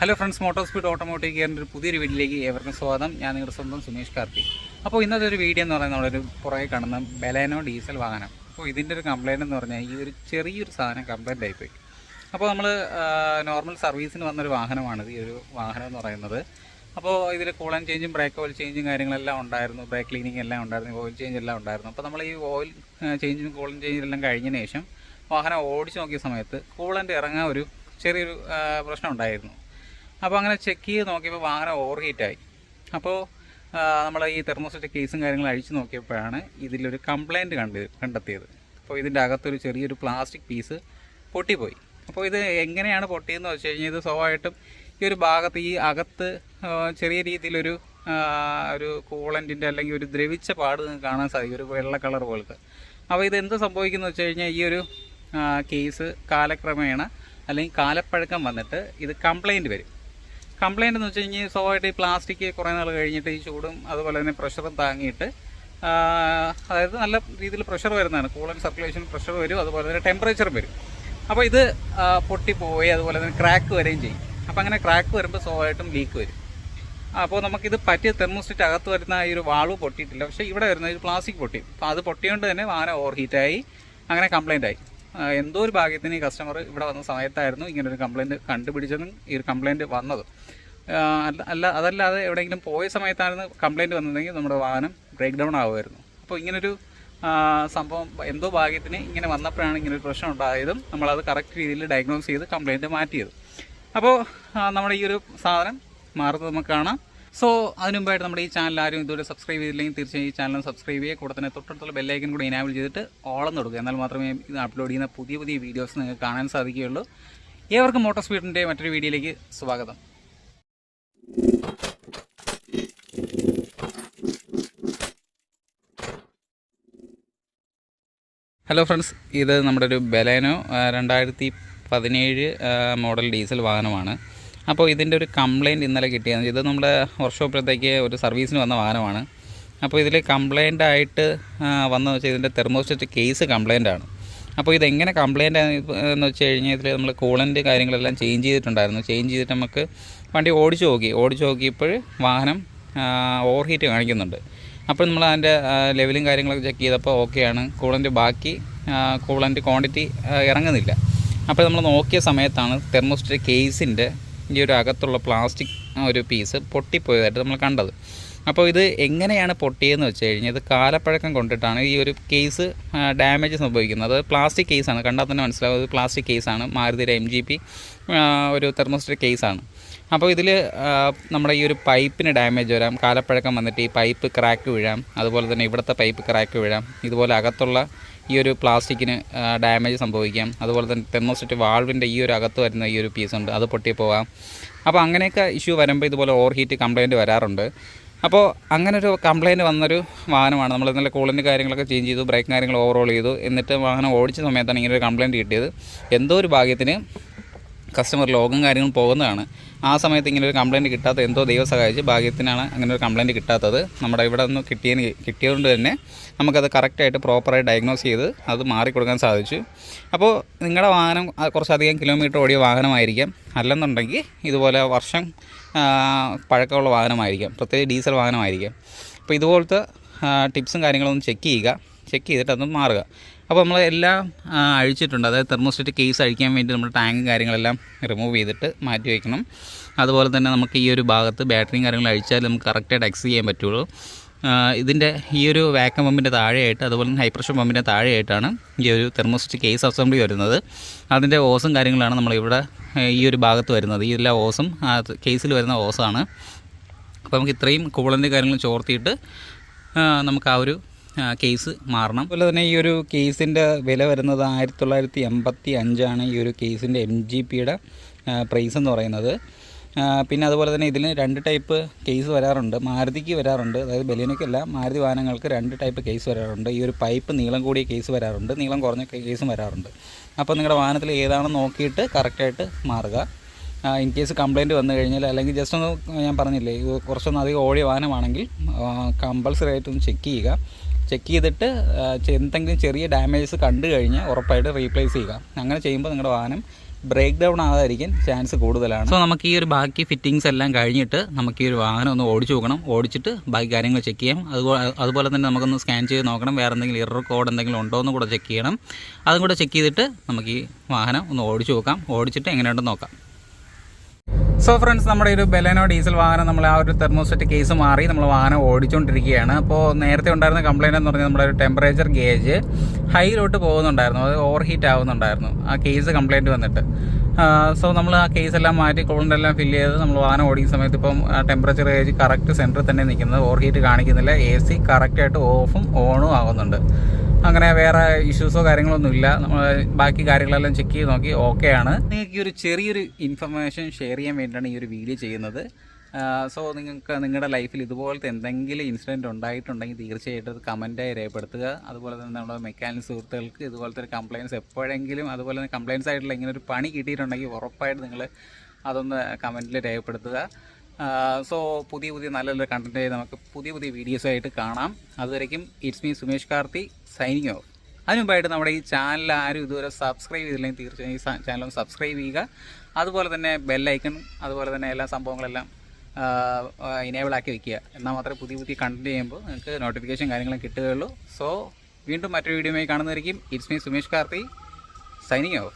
Hello friends motor speed automotive ഗിയറിന്റെ ഒരു പുതിയൊരു വീഡിയോയിലേക്ക് ഏവർക്കും സ്വാഗതം. ഞാൻ നിങ്ങളുടെ സ്വന്തം സുമേഷ് കാർത്തി. അപ്പോൾ ഇന്നത്തെ ഒരു വീഡിയോ എന്ന് പറയുന്നത് നമ്മളൊരു പുറകെ കാണുന്ന ബലേനോ ഡീസൽ വാഹനം. അപ്പോൾ ഇതിന്റെ ഒരു കംപ്ലയിന്റ് എന്ന് പറഞ്ഞാൽ ഈ ഒരു ചെറിയൊരു സാധനം കംപ്ലയിന്റ് ആയിപ്പോയി. അപ്പോൾ നമ്മൾ നോർമൽ സർവീസിന് വന്നൊരു വാഹനമാണ് ഈ ഒരു വാഹനം എന്ന് പറയുന്നത്. അപ്പോൾ ഇതിൽ കൂളൻ ചേഞ്ചും ബ്രേക്ക് ഓയിൽ ചേഞ്ചും കാര്യങ്ങളെല്ലാം ഉണ്ടായിരുന്നു. ബ്രേക്ക് ക്ലീനിങ് എല്ലാം ഉണ്ടായിരുന്നു ഓയിൽ ചേഞ്ച് എല്ലാം ഉണ്ടായിരുന്നു. അപ്പോൾ നമ്മൾ ഈ ഓയിൽ ചേഞ്ചും കൂളൻ ചേഞ്ചും എല്ലാം കഴിഞ്ഞ ശേഷം വാഹനം ഓടിച്ചു നോക്കിയ സമയത്ത് കൂളന്റ് ഇറങ്ങാൻ ഒരു ചെറിയൊരു പ്രശ്നം ഉണ്ടായിരുന്നു. അപ്പോൾ അങ്ങനെ ചെക്ക് ചെയ്ത് നോക്കിയപ്പോൾ വാഹനം ഓവർ ഹീറ്റായി അപ്പോൾ നമ്മൾ ഈ തെർമോസ്റ്റാറ്റ് കേസും കാര്യങ്ങളും അഴിച്ചു നോക്കിയപ്പോഴാണ് ഇതിലൊരു കംപ്ലൈന്റ് കണ്ട് കണ്ടെത്തിയത്. അപ്പോൾ ഇതിന്റെ അകത്തൊരു ചെറിയൊരു പ്ലാസ്റ്റിക് പീസ് പൊട്ടിപ്പോയി. അപ്പോൾ ഇത് എങ്ങനെയാണ് പൊട്ടിയെന്ന് വെച്ച് കഴിഞ്ഞാൽ ഇത് സ്വാഭാവികമായിട്ടും ഈ ഒരു ഭാഗത്ത് ഈ അകത്ത് ചെറിയ രീതിയിലൊരു ഒരു കൂളന്റിന്റെ അല്ലെങ്കിൽ ഒരു ദ്രവിച്ച പാട് കാണാൻ സാധിക്കും ഒരു വെള്ള കളർ പോലത്തെ. അപ്പോൾ ഇത് എന്ത് സംഭവിക്കുന്നു വെച്ച് കഴിഞ്ഞാൽ ഈ ഒരു കേസ് കാലക്രമേണ അല്ലെങ്കിൽ കാലപ്പഴക്കം വന്നിട്ട് ഇത് കംപ്ലൈന്റ് വരും. കംപ്ലൈന്റ് എന്ന് വെച്ച് കഴിഞ്ഞാൽ സ്വാഭാവികമായിട്ട് ഈ പ്ലാസ്റ്റിക് കുറേ നാൾ കഴിഞ്ഞിട്ട് ഈ ചൂടും അതുപോലെ തന്നെ പ്രഷറും താങ്ങിയിട്ട് അതായത് നല്ല രീതിയിൽ പ്രഷർ വരുന്നതാണ്. കൂളൻ സർക്കുലേഷൻ പ്രഷർ വരും അതുപോലെ തന്നെ ടെമ്പറേച്ചറും വരും. അപ്പോൾ ഇത് പൊട്ടിപ്പോയി അതുപോലെ തന്നെ ക്രാക്ക് വരികയും ചെയ്യും. അപ്പോൾ അങ്ങനെ ക്രാക്ക് വരുമ്പോൾ സ്വാഭാവികമായിട്ടും ലീക്ക് വരും. അപ്പോൾ നമുക്കിത് പറ്റിയ തെർമോസ്റ്റിറ്റ് അകത്ത് വരുന്ന ഈ ഒരു വാൾവ് പൊട്ടിയിട്ടില്ല. പക്ഷേ ഇവിടെ വരുന്ന ഒരു പ്ലാസ്റ്റിക് പൊട്ടി. അപ്പോൾ അത് പൊട്ടിയോണ്ട് തന്നെ വാഹനം ഓവർ ഹീറ്റായി അങ്ങനെ കംപ്ലൈന്റ് ആയി. എന്തോ ഒരു ഭാഗ്യത്തിന് ഈ കസ്റ്റമർ ഇവിടെ വന്ന സമയത്തായിരുന്നു ഇങ്ങനെ ഒരു കംപ്ലയിന്റ് കണ്ടുപിടിച്ചതും ഈ ഒരു കംപ്ലയിന്റ് വന്നത്. അല്ല അല്ല അതല്ലാതെ എവിടെയെങ്കിലും പോയ സമയത്തായിരുന്നു കംപ്ലയിന്റ് വന്നതെങ്കിൽ നമ്മുടെ വാഹനം ബ്രേക്ക് ഡൗൺ ആവുമായിരുന്നു. അപ്പോൾ ഇങ്ങനൊരു സംഭവം എന്തോ ഭാഗ്യത്തിന് ഇങ്ങനെ വന്നപ്പോഴാണ് ഇങ്ങനെ ഒരു പ്രശ്നം ഉണ്ടായതും നമ്മളത് കറക്റ്റ് രീതിയിൽ ഡയഗ്നോസ് ചെയ്ത് കംപ്ലയിന്റ് മാറ്റിയത്. അപ്പോൾ നമ്മുടെ ഈ ഒരു സാധനം മാറുന്നത് നമുക്ക് കാണാം. സോ അതിനുമുമ്പായിട്ട് നമ്മുടെ ഈ ചാനൽ ആരും ഇതുവരെ സബ്സ്ക്രൈബ് ചെയ്തില്ലെങ്കിൽ തീർച്ചയായും ഈ ചാനൽ സബ്സ്ക്രൈബ് ചെയ്യുക. കൂടെ തന്നെ തൊട്ടടുത്തുള്ള ബെല്ലൈക്കൻ കൂടി ഇനാബിൾ ചെയ്തിട്ട് ഓളം കൊടുക്കുക. എന്നാൽ മാത്രമേ ഇത് അപ്ലോഡ് ചെയ്യുന്ന പുതിയ പുതിയ വീഡിയോസ് നിങ്ങൾക്ക് കാണാൻ സാധിക്കുകയുള്ളൂ. ഏവർക്കും മോട്ടോർ സ്പീഡിന്റെ മറ്റൊരു വീഡിയോയിലേക്ക് സ്വാഗതം. ഹലോ ഫ്രണ്ട്സ് ഇത് നമ്മുടെ ഒരു ബലേനോ രണ്ടായിരത്തി പതിനേഴ് മോഡൽ ഡീസൽ വാഹനമാണ്. അപ്പോൾ ഇതിന്റെ ഒരു കംപ്ലയിന്റ് ഇന്നലെ കിട്ടിയത്. ഇത് നമ്മുടെ വർക്ക്ഷോപ്പിലത്തേക്ക് ഒരു സർവീസിന് വന്ന വാഹനമാണ്. അപ്പോൾ ഇതിൽ കംപ്ലയിന്റ് ആയിട്ട് വന്നതെന്ന് വെച്ചാൽ ഇതിന്റെ തെർമോസ്റ്റാറ്റ് കേസ് കംപ്ലയിന്റ് ആണ്. അപ്പോൾ ഇതെങ്ങനെ കംപ്ലയിന്റ് എന്ന് വെച്ച് കഴിഞ്ഞാൽ ഇതിൽ നമ്മൾ കൂളന്റ് കാര്യങ്ങളെല്ലാം ചേഞ്ച് ചെയ്തിട്ടുണ്ടായിരുന്നു. ചേഞ്ച് ചെയ്തിട്ട് നമുക്ക് വണ്ടി ഓടിച്ച് നോക്കി. ഓടിച്ച് നോക്കിയപ്പോൾ വാഹനം ഓവർ ഹീറ്റ് കാണിക്കുന്നുണ്ട്. അപ്പോൾ നമ്മൾ അതിന്റെ ലെവലും കാര്യങ്ങളൊക്കെ ചെക്ക് ചെയ്തപ്പോൾ ഓക്കെയാണ് കൂളന്റ് ബാക്കി കൂളന്റ് ക്വാണ്ടിറ്റി ഇറങ്ങുന്നില്ല. അപ്പോൾ നമ്മൾ നോക്കിയ സമയത്താണ് തെർമോസ്റ്റാറ്റ് കേസിന്റെ ഈ ഒരു അകത്തുള്ള പ്ലാസ്റ്റിക് ഒരു പീസ് പൊട്ടിപ്പോയതായിട്ട് നമ്മൾ കണ്ടത്. അപ്പോൾ ഇത് എങ്ങനെയാണ് പൊട്ടിയതെന്ന് വെച്ച് കഴിഞ്ഞാൽ ഇത് കാലപ്പഴക്കം കൊണ്ടിട്ടാണ് ഈ ഒരു കേസ് ഡാമേജ് സംഭവിക്കുന്നത്. അത് പ്ലാസ്റ്റിക് കേസാണ് കണ്ടാൽ തന്നെ മനസ്സിലാവും. പ്ലാസ്റ്റിക് കേസാണ് മാരുതിയുടെ എം ജി പി ഒരു തെർമോസ്റ്റർ കേസാണ് അപ്പോൾ ഇതിൽ നമ്മുടെ ഈ ഒരു പൈപ്പിന് ഡാമേജ് വരാം. കാലപ്പഴക്കം വന്നിട്ട് ഈ പൈപ്പ് ക്രാക്ക് വീഴാം. അതുപോലെ തന്നെ ഇവിടുത്തെ പൈപ്പ് ക്രാക്ക് വീഴാം. ഇതുപോലെ അകത്തുള്ള ഈ ഒരു പ്ലാസ്റ്റിക്കിന് ഡാമേജ് സംഭവിക്കാം. അതുപോലെ തന്നെ തെർമോസ്റ്റാറ്റ് വാൾവിന്റെ ഈ ഒരു അകത്ത് വരുന്ന ഈ ഒരു പീസ് ഉണ്ട്. അത് പൊട്ടി പോകാം അപ്പോൾ അങ്ങനെയൊക്കെ ഇഷ്യൂ വരുമ്പോൾ ഇതുപോലെ ഓവർ ഹീറ്റ് കംപ്ലയിന്റ് വരാറുണ്ട്. അപ്പോൾ അങ്ങനെ ഒരു കംപ്ലയിന്റ് വന്നൊരു വാഹനമാണ്. നമ്മൾ ഇന്നലെ കൂളിന്റെ കാര്യങ്ങളൊക്കെ ചേഞ്ച് ചെയ്തു ബ്രേക്ക് കാര്യങ്ങൾ ഓവറോൾ ചെയ്തു. എന്നിട്ട് വാഹനം ഓടിച്ച സമയത്താണ് ഇങ്ങനെ ഒരു കംപ്ലയിന്റ് കിട്ടിയത്. എന്തോ ഒരു ഭാഗ്യത്തിന് കസ്റ്റമർ ലോഗും കാര്യങ്ങളും പോകുന്നതാണ്. ആ സമയത്ത് ഇങ്ങനെ ഒരു കംപ്ലയിന്റ് കിട്ടാത്ത എന്തോ ദൈവം സഹായിച്ച് ഭാഗ്യത്തിനാണ് അങ്ങനെ ഒരു കംപ്ലയിന്റ് കിട്ടാത്തത്. നമ്മുടെ ഇവിടെ നിന്ന് കിട്ടിയതിന് കിട്ടിയതുകൊണ്ട് തന്നെ നമുക്കത് കറക്റ്റായിട്ട് പ്രോപ്പറായി ഡയഗ്നോസ് ചെയ്ത് അത് മാറിക്കൊടുക്കാൻ സാധിച്ചു. അപ്പോൾ നിങ്ങളുടെ വാഹനം കുറച്ചധികം കിലോമീറ്റർ ഓടിയ വാഹനമായിരിക്കാം. അല്ലെന്നുണ്ടെങ്കിൽ ഇതുപോലെ വർഷം പഴക്കമുള്ള വാഹനമായിരിക്കാം. പ്രത്യേകിച്ച് ഡീസൽ വാഹനമായിരിക്കാം. അപ്പോൾ ഇതുപോലത്തെ ടിപ്സും കാര്യങ്ങളൊന്നും ചെക്ക് ചെയ്യുക. ചെക്ക് ചെയ്തിട്ട് അത് മാറുക. അപ്പോൾ നമ്മൾ എല്ലാം അഴിച്ചിട്ടുണ്ട്. അതായത് തെർമോസ്റ്റേറ്റ് കേസ് അഴിക്കാൻ വേണ്ടി നമ്മൾ ടാങ്കും കാര്യങ്ങളെല്ലാം റിമൂവ് ചെയ്തിട്ട് മാറ്റി വയ്ക്കണം അതുപോലെ തന്നെ നമുക്ക് ഈ ഒരു ഭാഗത്ത് ബാറ്ററിയും കാര്യങ്ങളും അഴിച്ചാൽ നമുക്ക് കറക്റ്റായിട്ട് എക്സ് ചെയ്യാൻ പറ്റുള്ളൂ. ഇതിന്റെ ഈ ഒരു വാക്കം പമ്പിന്റെ താഴെയായിട്ട് അതുപോലെ തന്നെ ഹൈപ്രഷർ പമ്പിന്റെ താഴെയായിട്ടാണ് ഈ ഒരു തെർമോസ്റ്റിക് കേസ് അസംബ്ലി വരുന്നത്. അതിന്റെ ഓസും കാര്യങ്ങളാണ് നമ്മളിവിടെ ഈ ഒരു ഭാഗത്ത് വരുന്നത്. ഈ എല്ലാ ഓസും കേസിൽ വരുന്ന ഓസാണ് അപ്പോൾ നമുക്ക് ഇത്രയും കൂളന്റെ കാര്യങ്ങൾ ചോർത്തിയിട്ട് നമുക്ക് ആ ഒരു കേസ് മാറണം. അതുപോലെ തന്നെ ഈ ഒരു കേസിന്റെ വില വരുന്നത് ആയിരത്തി തൊള്ളായിരത്തി എൺപത്തി അഞ്ചാണ് ഈ ഒരു കേസിന്റെ എം ജി പിയുടെ പ്രൈസ് എന്ന് പറയുന്നത്. പിന്നെ അതുപോലെ തന്നെ ഇതിന് രണ്ട് ടൈപ്പ് കേസ് വരാറുണ്ട്. മാരുതിക്ക് വരാറുണ്ട്. അതായത് ബലിയനയ്ക്കല്ല മാരുതി വാഹനങ്ങൾക്ക് രണ്ട് ടൈപ്പ് കേസ് വരാറുണ്ട്. ഈ ഒരു പൈപ്പ് നീളം കൂടിയ കേസ് വരാറുണ്ട്. നീളം കുറഞ്ഞ കേസും വരാറുണ്ട്. അപ്പോൾ നിങ്ങളുടെ വാഹനത്തിൽ ഏതാണെന്ന് നോക്കിയിട്ട് കറക്റ്റായിട്ട് മാറുക. ഇൻ കേസ് കംപ്ലയിന്റ് വന്നു കഴിഞ്ഞാൽ അല്ലെങ്കിൽ ജസ്റ്റ് ഒന്ന് ഞാൻ പറഞ്ഞില്ലേ കുറച്ചൊന്ന് അധികം ഓടിയ വാഹനമാണെങ്കിൽ കമ്പൾസറി ആയിട്ടൊന്ന് ചെക്ക് ചെയ്യുക. ചെക്ക് ചെയ്തിട്ട് എന്തെങ്കിലും ചെറിയ ഡാമേജസ് കണ്ടു കഴിഞ്ഞാൽ ഉറപ്പായിട്ട് റീപ്ലേസ് ചെയ്യുക. അങ്ങനെ ചെയ്യുമ്പോൾ നിങ്ങളുടെ വാഹനം ബ്രേക്ക് ഡൗൺ ആകാതിരിക്കാൻ ചാൻസ് കൂടുതലാണ്. സോ നമുക്ക് ഈ ഒരു ബാക്കി ഫിറ്റിങ്സ് എല്ലാം കഴിഞ്ഞിട്ട് നമുക്ക് ഈ ഒരു വാഹനം ഒന്ന് ഓടിച്ചു നോക്കണം. ഓടിച്ചിട്ട് ബാക്കി കാര്യങ്ങൾ ചെക്ക് ചെയ്യാം. അതുപോലെ അതുപോലെ തന്നെ നമുക്കൊന്ന് സ്കാൻ ചെയ്ത് നോക്കണം. വേറെ എന്തെങ്കിലും ഇറർ കോഡ് എന്തെങ്കിലും ഉണ്ടോ എന്ന് കൂടെ ചെക്ക് ചെയ്യണം. അതും കൂടെ ചെക്ക് ചെയ്തിട്ട് നമുക്ക് ഈ വാഹനം ഒന്ന് ഓടിച്ചു നോക്കാം. ഓടിച്ചിട്ട് എങ്ങനെയുണ്ടെന്ന് നോക്കാം. സോ ഫ്രണ്ട്സ് നമ്മുടെ ഒരു ബെലനോ ഡീസൽ വാഹനം നമ്മൾ ആ ഒരു തെർമോസെറ്റ് കേസ് മാറി. നമ്മൾ വാഹനം ഓടിച്ചുകൊണ്ടിരിക്കുകയാണ് അപ്പോൾ നേരത്തെ ഉണ്ടായിരുന്ന കംപ്ലയിന്റ് എന്ന് പറഞ്ഞാൽ നമ്മുടെ ഒരു ടെമ്പറേച്ചർ ഗേജ് ഹൈയിലോട്ട് പോകുന്നുണ്ടായിരുന്നു. അത് ഓവർ ഹീറ്റ് ആവുന്നുണ്ടായിരുന്നു. ആ കേസ് കംപ്ലയിന്റ് വന്നിട്ട്. സോ നമ്മൾ ആ കേസ് എല്ലാം മാറ്റി കൂളിന്റെ എല്ലാം ഫില്ല് ചെയ്ത് നമ്മൾ വാഹനം ഓടിക്കുന്ന സമയത്ത് ഇപ്പം ടെമ്പറേച്ചർ ഗേജ് കറക്റ്റ് സെന്ററിൽ തന്നെ നിൽക്കുന്നത്. ഓവർ ഹീറ്റ് കാണിക്കുന്നില്ല എ സി കറക്റ്റായിട്ട് ഓഫും ഓണും ആകുന്നുണ്ട് അങ്ങനെ വേറെ ഇഷ്യൂസോ കാര്യങ്ങളൊന്നും ഇല്ല. നമ്മൾ ബാക്കി കാര്യങ്ങളെല്ലാം ചെക്ക് ചെയ്ത് നോക്കി. ഓക്കെ ആണ്. നിങ്ങൾക്ക് ഈ ഒരു ചെറിയൊരു ഇൻഫർമേഷൻ ഷെയർ ചെയ്യാൻ വേണ്ടിയിട്ടാണ് ഈ ഒരു വീഡിയോ ചെയ്യുന്നത്. സോ നിങ്ങൾക്ക് നിങ്ങളുടെ ലൈഫിൽ ഇതുപോലത്തെ എന്തെങ്കിലും ഇൻസിഡന്റ് ഉണ്ടായിട്ടുണ്ടെങ്കിൽ തീർച്ചയായിട്ടും അത് കമന്റായി രേഖപ്പെടുത്തുക. അതുപോലെ തന്നെ നമ്മുടെ മെക്കാനിക് സുഹൃത്തുക്കൾക്ക് ഇതുപോലത്തെ ഒരു കംപ്ലയിൻസ് എപ്പോഴെങ്കിലും അതുപോലെ തന്നെ കംപ്ലയിൻസ് ആയിട്ടുള്ള ഇങ്ങനെ ഒരു പണി കിട്ടിയിട്ടുണ്ടെങ്കിൽ ഉറപ്പായിട്ട് നിങ്ങൾ അതൊന്ന് കമന്റിൽ രേഖപ്പെടുത്തുക. സോ പുതിയ പുതിയ നല്ല നല്ല കണ്ടന്റ് നമുക്ക് പുതിയ പുതിയ വീഡിയോസ് ആയിട്ട് കാണാം. അതുവരയ്ക്കും it's me Sumesh Karthi signing off അതിനുമുമ്പായിട്ട് നമ്മുടെ ഈ ചാനൽ ആരും ഇതുവരെ സബ്സ്ക്രൈബ് ചെയ്തില്ലെങ്കിൽ തീർച്ചയായും ഈ ഒന്ന് സബ്സ്ക്രൈബ് ചെയ്യുക. അതുപോലെ തന്നെ ബെല്ലൈക്കൺ അതുപോലെ തന്നെ എല്ലാ സംഭവങ്ങളെല്ലാം ഇനേബിൾ ആക്കി വെക്കുക. എന്നാൽ മാത്രമേ പുതിയ പുതിയ കണ്ടന്റ് ചെയ്യുമ്പോൾ നിങ്ങൾക്ക് നോട്ടിഫിക്കേഷൻ കാര്യങ്ങളും കിട്ടുകയുള്ളൂ. സോ വീണ്ടും മറ്റൊരു വീഡിയോയുമായി കാണുന്നതായിരിക്കും it's me Sumesh Karthi signing off